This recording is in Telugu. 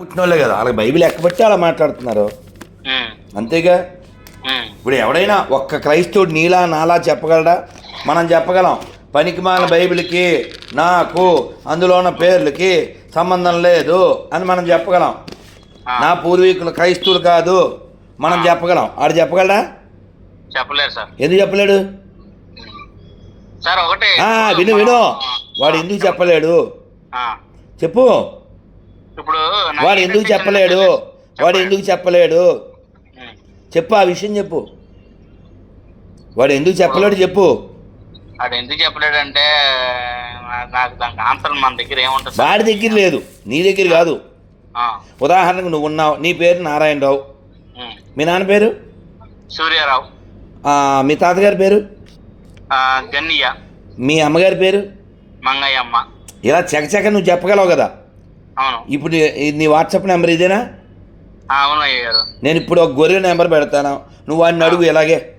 పుట్టినోళ్ళే కదా. వాళ్ళకి బైబిల్ ఎక్కబట్టి అలా మాట్లాడుతున్నారు. అంతేగా? ఇప్పుడు ఎవడైనా ఒక్క క్రైస్తవుడు నీలా నాలా చెప్పగలడా? మనం చెప్పగలం. పనికిమాల బైబిల్కి నాకు అందులో ఉన్న పేర్లకి సంబంధం లేదు అని మనం చెప్పగలం. నా పూర్వీకులు క్రైస్తవులు కాదు. మనం చెప్పగలం. ఆడు చెప్పగలడా? చెప్పలేరు సార్. ఎందుకు చెప్పలేడు? సార్ ఒకటి. ఆ, విను విను. వాడు ఎందుకు చెప్పలేడు? చెప్పు. ఇప్పుడు వాడు ఎందుకు చెప్పలేడు? వాడు ఎందుకు చెప్పలేడు? చెప్పు ఆ విషయం చెప్పు. వాడు ఎందుకు చెప్పలేడు చెప్పు. వాడు ఎందుకు చెప్పలేడంటే నాకు దానికి ఆన్సర్ మన దగ్గర ఏముంటుంది? వాడి దగ్గర లేదు. నీ దగ్గర కాదు. ఉదాహరణకు నువ్వు ఉన్నావు. నీ పేరు నారాయణరావు. మీ నాన్న పేరు? సూర్యారావు. మీ తాతగారి పేరు? గన్నయ్య. మీ అమ్మగారి పేరు? మంగయ్యమ్మ. ఇలా చకచక నువ్వు చెప్పగలవు కదా. ఇప్పుడు నీ- వాట్సాప్ నెంబర్ ఇదేనా? అవును నేను ఇప్పుడు ఒక గొర్రె నెంబర్ పెడతాను. నువ్వు వాడిని అడుగు ఇలాగే.